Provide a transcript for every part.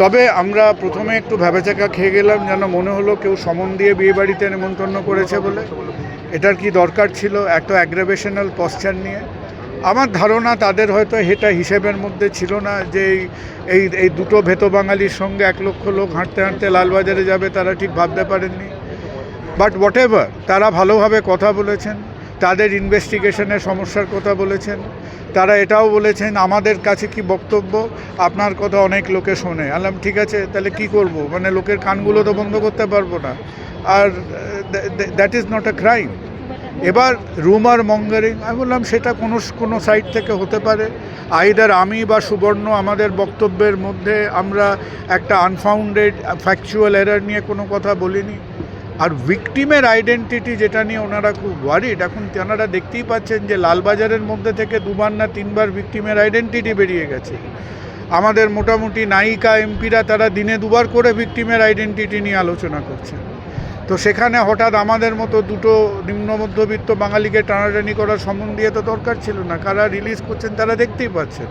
তবে আমরা প্রথমে একটু ভেবেচাকা খেয়ে গেলাম, যেন মনে হলো কেউ সমন দিয়ে বিয়ে বাড়িতে নেমন্তন্ন করেছে বলে। এটার কি দরকার ছিল? এত অ্যাগ্রাভেশনাল পশ্চার নিয়ে। আমার ধারণা তাদের হয়তো এটা হিসেবের মধ্যে ছিল না যে এই- এই দুটো ভেত বাঙালির সঙ্গে এক লক্ষ লোক হাঁটতে হাঁটতে লালবাজারে যাবে, তারা ঠিক ভাবতে পারেননি। বাট হোয়াট এভার তারা ভালোভাবে কথা বলেছেন, তাদের ইনভেস্টিগেশনের সমস্যার কথা বলেছেন। তারা এটাও বলেছেন, আমাদের কাছে কি বক্তব্য? আপনার কথা অনেক লোকে শোনে। আলাম ঠিক আছে, তাহলে কি করব? মানে লোকের কানগুলো তো বন্ধ করতে পারব না। আর that is not a crime এবার রুমার মঙ্গারিং, আমি বললাম সেটা কোনো কোনো সাইড থেকে হতে পারে। আইদার আমি বা সুবর্ণ আমাদের বক্তব্যের মধ্যে আমরা একটা আনফাউন্ডেড ফ্যাকচুয়াল এরার নিয়ে কোনো কথা বলিনি। আর ভিকটিমের আইডেন্টিটি যেটা নিয়ে ওনারা খুব ওয়ারিড এখন তেনারা দেখতেই পাচ্ছেন যে লালবাজারের মধ্যে থেকে দুবার না তিনবার ভিকটিমের আইডেন্টিটি বেরিয়ে গেছে। আমাদের মোটামুটি নায়িকা, এমপিরা তারা দিনে দুবার করে ভিকটিমের আইডেন্টিটি নিয়ে আলোচনা করছেন। তো সেখানে হঠাৎ আমাদের মতো দুটো নিম্ন মধ্যবিত্ত বাঙালিকে টানাটানি করার সম্বন্ধ দিয়ে তো দরকার ছিল না। কারা রিলিজ করছেন তারা দেখতেই পাচ্ছেন।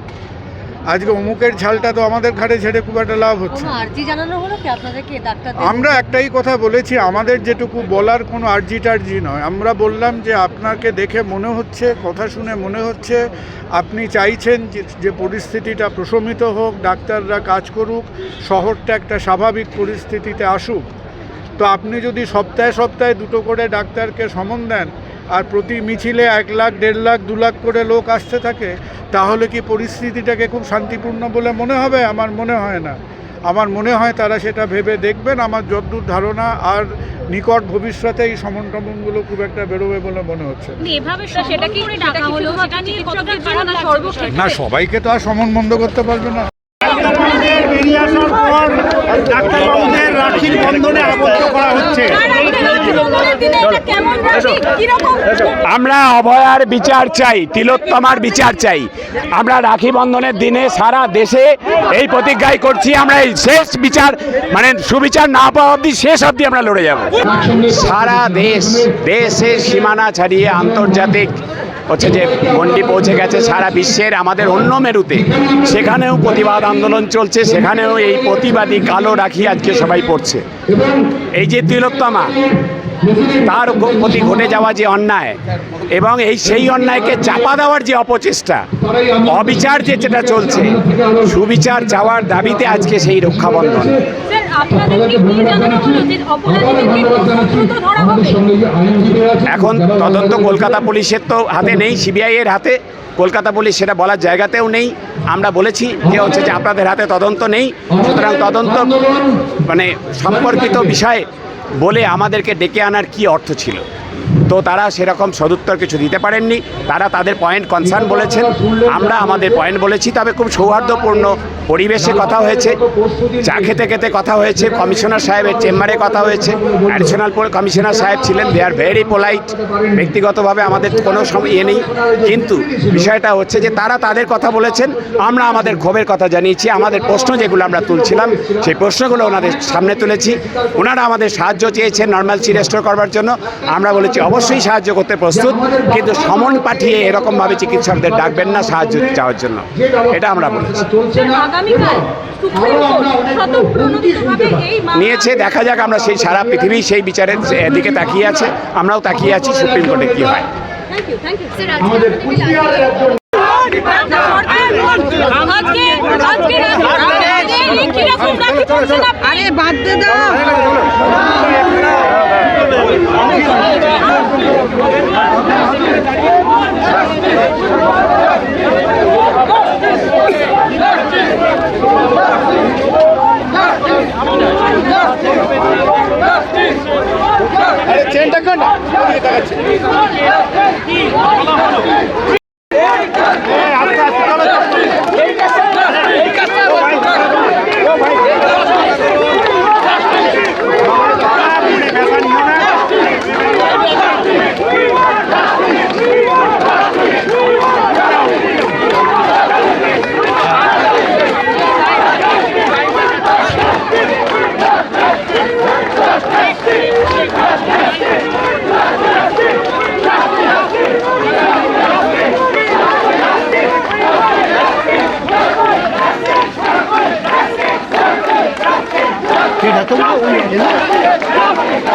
আজকে অমুকের ঝালটা তো আমাদের ঘাড়ে ছেড়ে খুব একটা লাভ হচ্ছে আমরা একটাই কথা বলেছি আমাদের যেটুকু বলার কোনো আর্জি টার্জি নয়। আমরা বললাম যে আপনাকে দেখে মনে হচ্ছে কথা শুনে মনে হচ্ছে আপনি চাইছেন যে- যে পরিস্থিতিটা প্রশমিত হোক ডাক্তাররা কাজ করুক শহরটা একটা স্বাভাবিক পরিস্থিতিতে আসুক। তো আপনি যদি সপ্তাহে সপ্তাহে দুটো করে ডাক্তারকে সমন দেন আর প্রতি মিছিলে এক লাখ দেড় লাখ দু লাখ করে লোক আসতে থাকে তাহলে কি পরিস্থিতিটাকে খুব শান্তিপূর্ণ বলে মনে হবে? আমার মনে হয় না। আমার মনে হয় তারা সেটা ভেবে দেখবেন। আমার যদ্দূর ধারণা আর নিকট ভবিষ্যতে এই সমন টমনগুলো খুব একটা বেরোবে বলে মনে হচ্ছে? না সবাইকে তো আর সমন বন্ধ করতে পারবে না। ডাক্তারবাবুদের রাখির বন্ধনে আবদ্ধ করা হচ্ছে? আমরা অভয়ার বিচার চাই তিলোত্তমার বিচার চাই আমরা রাখি বন্ধনের দিনে সারা দেশে এই প্রতিজ্ঞাই করছি আমরা এই শেষ বিচার মানে সুবিচার না পাওয়া অবধি শেষ অবধি আমরা লড়ে যাব সারা দেশ দেশের সীমানা ছাড়িয়ে আন্তর্জাতিক হচ্ছে যে গণ্ডি পৌঁছে গেছে সারা বিশ্বের আমাদের অন্য মেরুতে। সেখানেও প্রতিবাদ আন্দোলন চলছে, সেখানেও এই প্রতিবাদী কালো রাখি আজকে সবাই পড়ছে। এই যে তিলোত্তমা তার প্রতি ঘটে যাওয়া যে অন্যায় এবং এই সেই অন্যায়কে চাপা দেওয়ার যে অপচেষ্টা অবিচার যে যেটা চলছে সুবিচার চাওয়ার দাবিতে আজকে সেই রক্ষাবন্ধন? এখন তদন্ত কলকাতা পুলিশের তো হাতে নেই সিবিআই এর হাতে। কলকাতা পুলিশ সেটা বলার জায়গাতেও নেই। আমরা বলেছি যে হচ্ছে যে আপনাদের হাতে তদন্ত নেই। সুতরাং তদন্ত মানে সম্পর্কিত বিষয়ে বলে আমাদেরকে ডেকে আনার কি অর্থ ছিল? তো তারা সেরকম সদুত্তর কিছু দিতে পারেননি। তারা তাদের পয়েন্ট কনসার্ন বলেছেন। আমরা আমাদের পয়েন্ট বলেছি, তবে খুব সৌহার্দ্যপূর্ণ পরিবেশে কথা হয়েছে। চা খেতে খেতে কথা হয়েছে, কমিশনার সাহেবের চেম্বারে কথা হয়েছে। অ্যাডিশনাল কমিশনার সাহেব ছিলেন দে আর ভেরি পোলাইট ব্যক্তিগতভাবে আমাদের কোনো ইয়ে নেই। কিন্তু বিষয়টা হচ্ছে যে তারা তাদের কথা বলেছেন, আমরা আমাদের ক্ষোভের কথা জানিয়েছি। আমাদের প্রশ্ন যেগুলো আমরা তুলছিলাম, সেই প্রশ্নগুলো ওনাদের সামনে তুলেছি। ওনারা আমাদের সাহায্য চেয়েছেন নর্মালসি রেস্টোর করবার জন্য। আমরা বলেছি, অবশ্যই সাহায্য করতে প্রস্তুত কিন্তু সমন পাঠিয়ে এরকমভাবে চিকিৎসকদের ডাকবেন না সাহায্য চাওয়ার জন্য। এটা আমরা বলেছি। নিয়েছে দেখা যাক আমরা সেই সারা পৃথিবী সেই বিচারের দিকে তাকিয়ে আছে আমরাও তাকিয়ে আছি সুপ্রিম কোর্টে কী হয়। Thank you, thank you. আরে চেনটা কাটা দেখাচ্ছে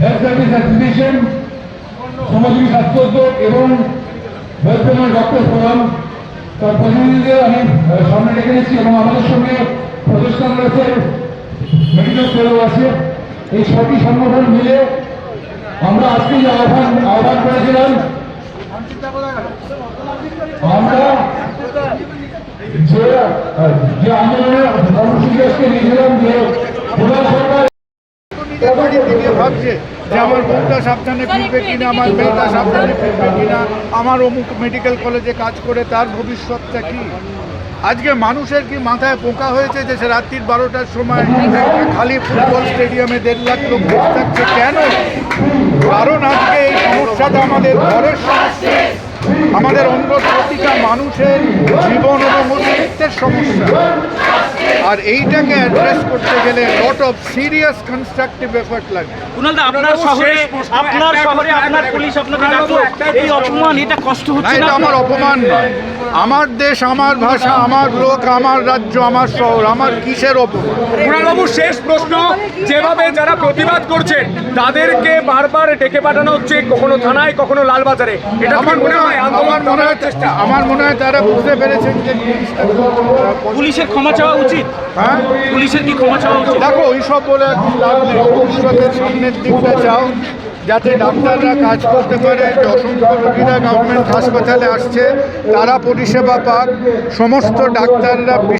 হেলথ সার্ভিস অ্যাসোসিয়েশন স্বাস্থ্য এবং ওয়েলফেয়ার ডক্টর তার প্রতিনিধিদের আমি সামনে ডেকে নিচ্ছি এবং আমাদের সঙ্গে প্রতিষ্ঠান রয়েছে মেডিকেল ফেলো আছে। এই ছটি সংগঠন মিলে আমরা আজকে যে আহ্বান আহ্বান করেছিলাম, আমরা যে আন্দোলনের কর্মসূচি আজকে নিয়েছিলাম, যে প্রধান সরকার ভাবছে যে আমার বউটা সাবধানে ফিরবে কিনা আমার মেয়েটা সাবধানে ফিরবে কিনা আমার অমুক মেডিকেল কলেজে কাজ করে তার ভবিষ্যৎটা কি? আজকে মানুষের কি মাথায় পোকা হয়েছে যে সে রাত্রির বারোটার সময় খালি ফুটবল স্টেডিয়ামে দেড় লাখ লোক থাকছে কেন? কারণ আজকে এই সমস্যাটা আমাদের ঘরের সমস্যা। আমাদের অন্য প্রতিটা মানুষের জীবন এবং অস্তিত্বের সমস্যা। আর এইটাকে অ্যাড্রেস করতে গেলে lot of serious constructive effort লাগে। আপনার শহরে আপনার শহরে আপনার পুলিশ আপনাকে ডাকলো এই অপমান এটা কষ্ট না হচ্ছে এটা না আমার অপমান নয়। আমার দেশ আমার ভাষা আমার লোক আমার রাজ্য আমার শহর আমার কিসের অপমান? কুণালবাবু শেষ প্রশ্ন। যেভাবে যারা প্রতিবাদ করছেন তাদেরকে বারবার ডেকে পাঠানো হচ্ছে কখনো থানায় কখনো লালবাজারে। এটা আমার মনে হয় আমার মনে হয় আমার মনে হয় তারা বুঝতে পেরেছেন যে পুলিশের ক্ষমা চাওয়া উচিত? হ্যাঁ? পুলিশের কি ক্ষমা চাওয়া উচিত? দেখো ওইসব বলে লাভ নেই। ভবিষ্যতের সামনের দিকটা চাও যাতে ডাক্তাররা কাজ করতে পারে অসংখ্য রোগীরা গভর্নমেন্ট হাসপাতালে আসছে তারা পরিষেবা পাক। সমস্ত ডাক্তাররা